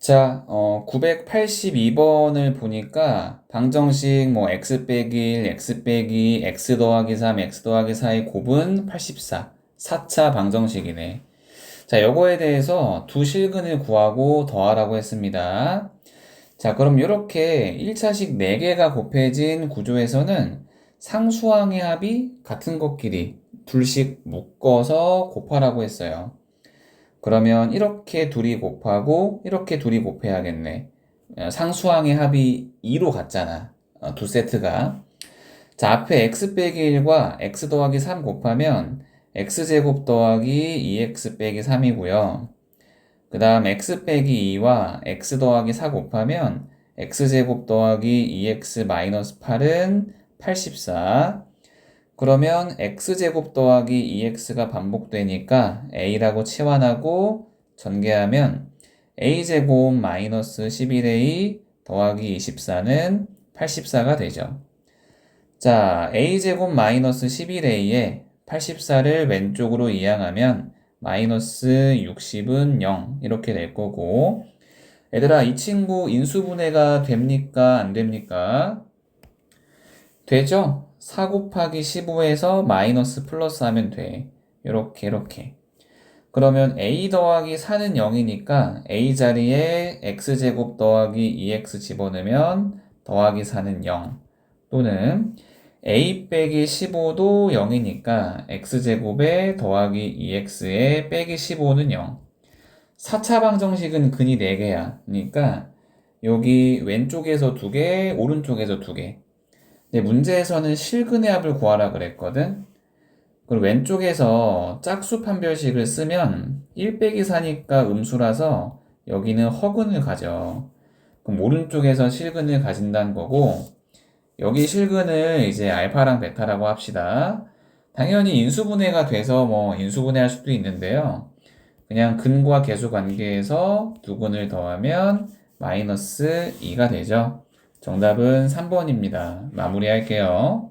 자, 어, 982번을 보니까 방정식 뭐 x 빼기 1, x 빼기 x 더하기 3, x 더하기 4의 곱은 84. 4차 방정식이네. 자, 요거에 대해서 두 실근을 구하고 더하라고 했습니다. 자, 그럼 이렇게 1차식 4개가 곱해진 구조에서는 상수항의 합이 같은 것끼리 둘씩 묶어서 곱하라고 했어요. 그러면 이렇게 둘이 곱하고 이렇게 둘이 곱해야겠네. 어, 상수항의 합이 2로 같잖아. 어, 두 세트가. 자, 앞에 x 빼기 1과 x 더하기 3 곱하면 x제곱 더하기 2x 빼기 3이고요. 그 다음 x 빼기 2와 x 더하기 4 곱하면 x제곱 더하기 2x 마이너스 8은 84. 그러면 x제곱 더하기 2x가 반복되니까 a라고 치환하고 전개하면 a제곱 마이너스 11a 더하기 24는 84가 되죠. 자, a제곱 마이너스 11a에 84를 왼쪽으로 이항하면 마이너스 60은 0 이렇게 될 거고 얘들아 이 친구 인수분해가 됩니까 안 됩니까? 되죠? 4 곱하기 15에서 마이너스 플러스 하면 돼. 요렇게 요렇게. 그러면 a 더하기 4는 0이니까 a 자리에 x제곱 더하기 2x 집어넣으면 더하기 4는 0 또는 a 빼기 15도 0이니까 x제곱에 더하기 2x에 빼기 15는 0 4차 방정식은 근이 4개야. 그러니까 여기 왼쪽에서 2개, 오른쪽에서 2개. 근데 문제에서는 실근의 합을 구하라 그랬거든. 그리고 왼쪽에서 짝수 판별식을 쓰면 1 빼기 4니까 음수라서 여기는 허근을 가져. 그럼 오른쪽에서 실근을 가진다는 거고 여기 실근을 이제 알파랑 베타라고 합시다. 당연히 인수분해가 돼서 뭐 인수분해할 수도 있는데요. 그냥 근과 계수 관계에서 두 근을 더하면 마이너스 2가 되죠. 정답은 3번입니다. 마무리할게요.